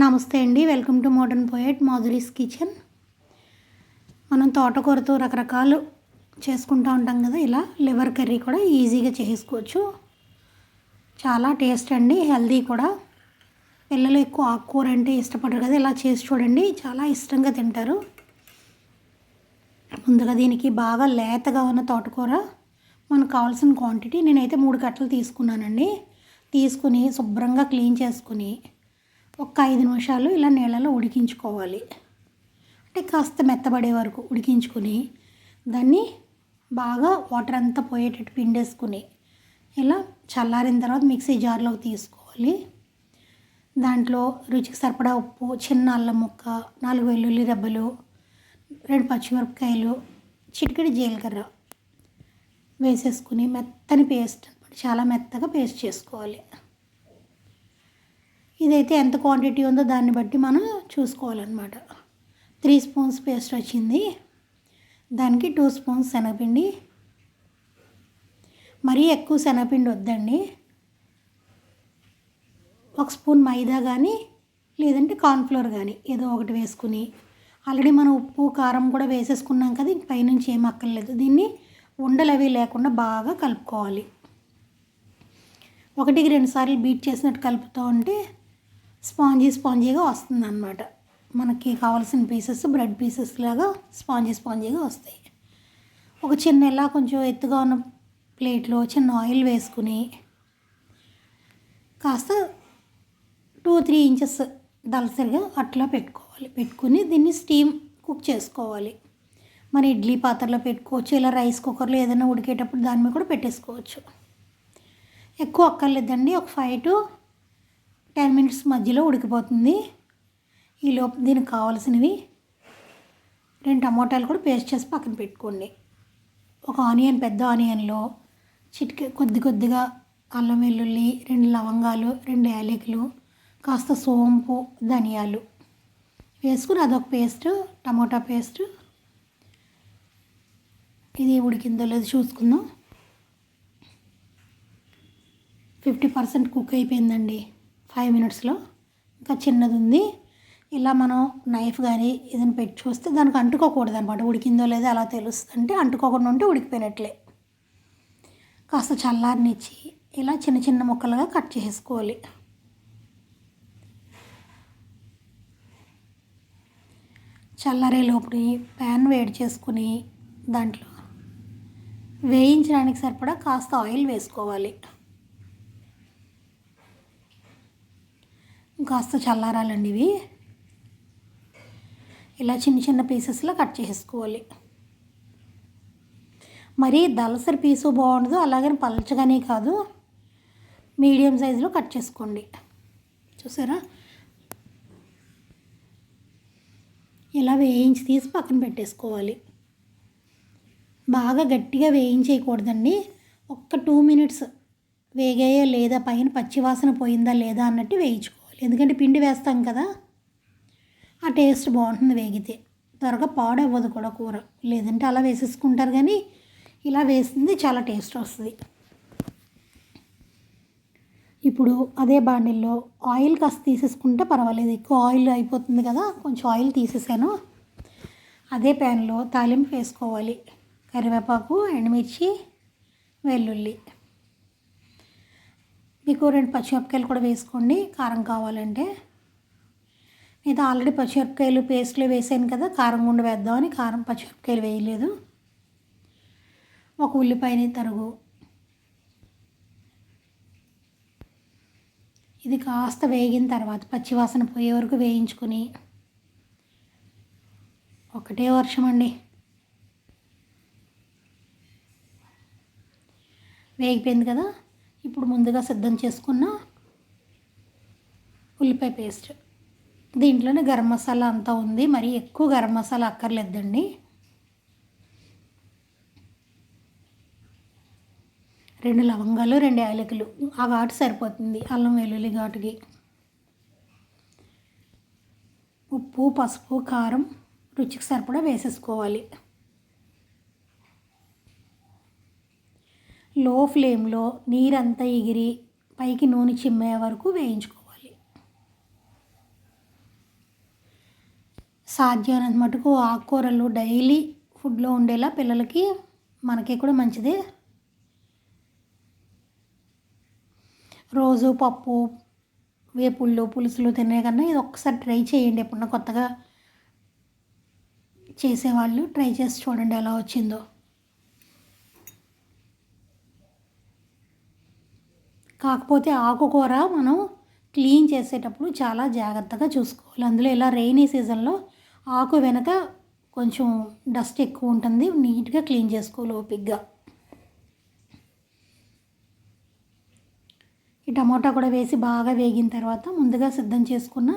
నమస్తే అండి welcome to modern poet Madhuri's kitchen. మనం తోటకూరతో రకరకాలు చేసుకుంటూ ఉంటాం కదా ఇలా లివర్ కర్రీ కూడా ఈజీగా చేసుకోవచ్చు. చాలా టేస్ట్ అండి హెల్దీ కూడా. పిల్లలు ఎక్కువ ఆకుకూర అంటే ఇష్టపడరు కదా ఇలా చేసి చూడండి చాలా ఇష్టంగా తింటారు. ముందుగా దీనికి బాగా లేతగా ఉన్న తోటకూర మనకు కావాల్సిన క్వాంటిటీ నేనైతే మూడు కట్టలు తీసుకున్నానండి. తీసుకుని శుభ్రంగా క్లీన్ చేసుకుని ఒక ఐదు నిమిషాలు ఇలా నీళ్ళలో ఉడికించుకోవాలి. అంటే కాస్త మెత్తబడే వరకు ఉడికించుకుని దాన్ని బాగా వాటర్ అంతా పోయేటట్టు పిండేసుకుని ఇలా చల్లారిన తర్వాత మిక్సీ జార్లోకి తీసుకోవాలి. దాంట్లో రుచికి సరిపడా ఉప్పు చిన్న అల్లం ముక్క నాలుగు వెల్లుల్లి రెబ్బలు రెండు పచ్చిమిరపకాయలు చిటికెడు జీలకర్ర వేసేసుకుని మెత్తని పేస్ట్ చాలా మెత్తగా పేస్ట్ చేసుకోవాలి. ఇదైతే ఎంత క్వాంటిటీ ఉందో దాన్ని బట్టి మనం చూసుకోవాలన్నమాట. త్రీ స్పూన్స్ పేస్ట్ వచ్చింది. దానికి టూ స్పూన్స్ శనగపిండి. మరీ ఎక్కువ శనగపిండి వద్దండి. ఒక స్పూన్ మైదా కానీ లేదంటే కార్న్ఫ్లోర్ కానీ ఏదో ఒకటి వేసుకుని. ఆల్రెడీ మనం ఉప్పు కారం కూడా వేసేసుకున్నాం కదా ఇంక పైనుంచి ఏం అక్కర్లేదు. దీన్ని ఉండలు అవి లేకుండా బాగా కలుపుకోవాలి. ఒకటికి రెండు సార్లు బీట్ చేసినట్టు కలుపుతూ ఉంటే స్పాంజీ స్పాంజీగా వస్తుంది అనమాట మనకి కావాల్సిన పీసెస్ బ్రెడ్ పీసెస్ లాగా స్పాంజీ స్పాంజీగా వస్తాయి. ఒక చిన్న ఇలా కొంచెం ఎత్తుగా ఉన్న ప్లేట్లో చిన్న ఆయిల్ వేసుకుని కాస్త టూ త్రీ ఇంచెస్ దలసరిగా అట్లా పెట్టుకోవాలి. పెట్టుకుని దీన్ని స్టీమ్ కుక్ చేసుకోవాలి. మన ఇడ్లీ పాత్రలో పెట్టుకోవచ్చు ఇలా రైస్ కుక్కర్లో ఏదైనా ఉడికేటప్పుడు దాని మీద కూడా పెట్టేసుకోవచ్చు. ఎక్కువ అక్కర్లేదండి ఒక ఫైవ్ టు టెన్ మినిట్స్ మధ్యలో ఉడికిపోతుంది. ఈలోపు దీనికి కావాల్సినవి రెండు టమోటాలు కూడా పేస్ట్ చేసి పక్కన పెట్టుకోండి. ఒక ఆనియన్ పెద్ద ఆనియన్లో చిటికె కొద్ది కొద్దిగా అల్లం వెల్లుల్లి రెండు లవంగాలు రెండు యాలకులు కాస్త సోంపు ధనియాలు వేసుకుని అదొక పేస్ట్ టమోటా పేస్ట్. ఇది ఉడికిందో లేదో చూసుకుందాం. ఫిఫ్టీ పర్సెంట్ కుక్ అయిపోయిందండి. ఫైవ్ మినిట్స్లో ఇంకా చిన్నది ఉంది ఇలా మనం నైఫ్ కానీ ఏదైనా పెట్టి చూస్తే దానికి అంటుకోకూడదు అనమాట ఉడికిందో లేదో అలా తెలుస్తుంది అంటే అంటుకోకుండా ఉంటే ఉడికిపోయినట్లే. కాస్త చల్లారనిచ్చి ఇలా చిన్న చిన్న ముక్కలుగా కట్ చేసుకోవాలి చల్లారే లోపల ప్యాన్ వేడి చేసుకుని దాంట్లో వేయించడానికి సరిపడా కాస్త ఆయిల్ వేసుకోవాలి. కాస్త చల్లారాలండి ఇవి. ఇలా చిన్న చిన్న పీసెస్లో కట్ చేసుకోవాలి మరి దలసరి పీసు బాగుండదు అలాగని పలచగానే కాదు. మీడియం సైజులో కట్ చేసుకోండి. చూసారా? ఇలా వేయించి తీసి పక్కన పెట్టేసుకోవాలి. బాగా గట్టిగా వేయించేయకూడదండి. ఒక్క టూ మినిట్స్ వేగాయో లేదా? పైన పచ్చివాసన పోయిందా లేదా? అన్నట్టు వేయించుకో ఎందుకంటే పిండి వేస్తాం కదా ఆ టేస్ట్ బాగుంటుంది వేగితే. త్వరగా పాడవ్వదు కూడా కూర. లేదంటే అలా వేసేసుకుంటారు కానీ ఇలా వేసింది చాలా టేస్ట్ వస్తుంది. ఇప్పుడు అదే బాండిల్లో ఆయిల్ కాస్త తీసేసుకుంటే పర్వాలేదు. ఎక్కువ ఆయిల్ అయిపోతుంది కదా కొంచెం ఆయిల్ తీసేసాను. అదే ప్యాన్లో తాలింపు వేసుకోవాలి. కరివేపాకు ఎండుమిర్చి వెల్లుల్లి. మీకు రెండు పచ్చిమిరపకాయలు కూడా వేసుకోండి. కారం కావాలంటే. నేను ఆల్రెడీ పచ్చిమిరపకాయలు పేస్ట్లో వేసాను కదా కారం గుండు వేద్దామని కారం పచ్చిమిరపకాయలు వేయలేదు. ఒక ఉల్లిపాయని తరుగు. ఇది కాస్త వేగిన తర్వాత పచ్చివాసన పోయే వరకు వేయించుకొని. ఒకటే వర్షం అండి. వేగిపోయింది కదా? ఇప్పుడు ముందుగా సిద్ధం చేసుకున్న ఉల్లిపాయ పేస్ట్. దీంట్లోనే గరం మసాలా అంతా ఉంది. మరి ఎక్కువ గరం మసాలా అక్కర్లేదండి. రెండు లవంగాలు రెండు యాలకులు. ఆ ఘాటు సరిపోతుంది. అల్లం వెల్లుల్లి ఘాటుకి. ఉప్పు పసుపు కారం రుచికి సరిపడా వేసేసుకోవాలి. లో ఫ్లేమ్లో నీరంతా ఎగిరి పైకి నూనె చిమ్మే వరకు వేయించుకోవాలి. సాధ్యమైనంత మటుకు ఆకుకూరలు డైలీ ఫుడ్లో ఉండేలా పిల్లలకి మనకి కూడా మంచిదే. రోజు పప్పు వేపుళ్ళు పులుసులు తినే కన్నా ఇది ఒక్కసారి ట్రై చేయండి. ఎప్పుడన్నా కొత్తగా చేసేవాళ్ళు ట్రై చేసి చూడండి ఎలా వచ్చిందో. కాకపోతే ఆకుకూర మనం క్లీన్ చేసేటప్పుడు చాలా జాగ్రత్తగా చూసుకోవాలి. అందులో ఇలా రెయినీ సీజన్లో ఆకు వెనక కొంచెం డస్ట్ ఎక్కువ ఉంటుంది. నీట్గా క్లీన్ చేసుకోవాలి ఓపిక్గా ఈ టమోటా కూడా వేసి బాగా వేగిన తర్వాత ముందుగా సిద్ధం చేసుకున్న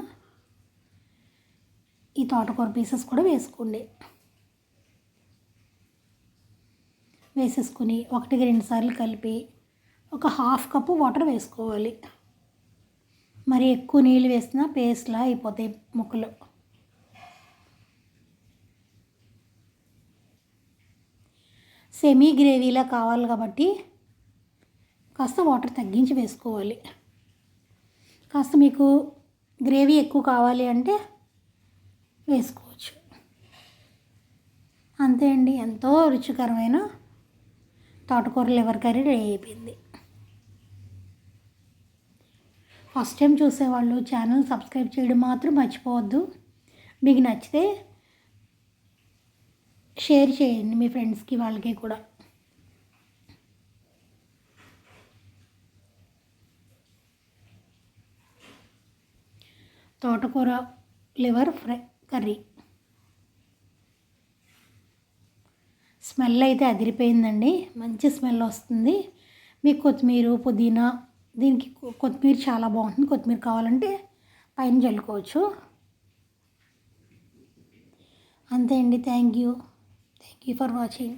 ఈ తోటకూర పీసెస్ కూడా వేసుకోండి. వేసేసుకుని ఒకటికి రెండు సార్లు కలిపి ఒక హాఫ్ కప్పు వాటర్ వేసుకోవాలి. మరి ఎక్కువ నీళ్ళు వేసినా పేస్ట్లా అయిపోతాయి ముక్కలు. సెమీ గ్రేవీలా కావాలి కాబట్టి కాస్త వాటర్ తగ్గించి వేసుకోవాలి. కాస్త మీకు గ్రేవీ ఎక్కువ కావాలి అంటే వేసుకోవచ్చు. అంతే అండి. ఎంతో రుచికరమైన తోటకూర లివర్ కర్రీ రెడీ అయిపోయింది. ఫస్ట్ టైం చూసేవాళ్ళు ఛానల్ సబ్స్క్రైబ్ చేయడం మాత్రం మర్చిపోవద్దు. మీకు నచ్చితే షేర్ చేయండి మీ ఫ్రెండ్స్కి వాళ్ళకి కూడా. తోటకూర లివర్ ఫ్రై కర్రీ. స్మెల్ అయితే అదిరిపోయిందండి. మంచి స్మెల్ వస్తుంది. మీకు కొత్తిమీర పుదీనా దీనికి కొత్తిమీర చాలా బాగుంటుంది. కొత్తిమీర కావాలంటే పైన చల్లుకోవచ్చు. అంతే అండి. Thank you. Thank you for watching.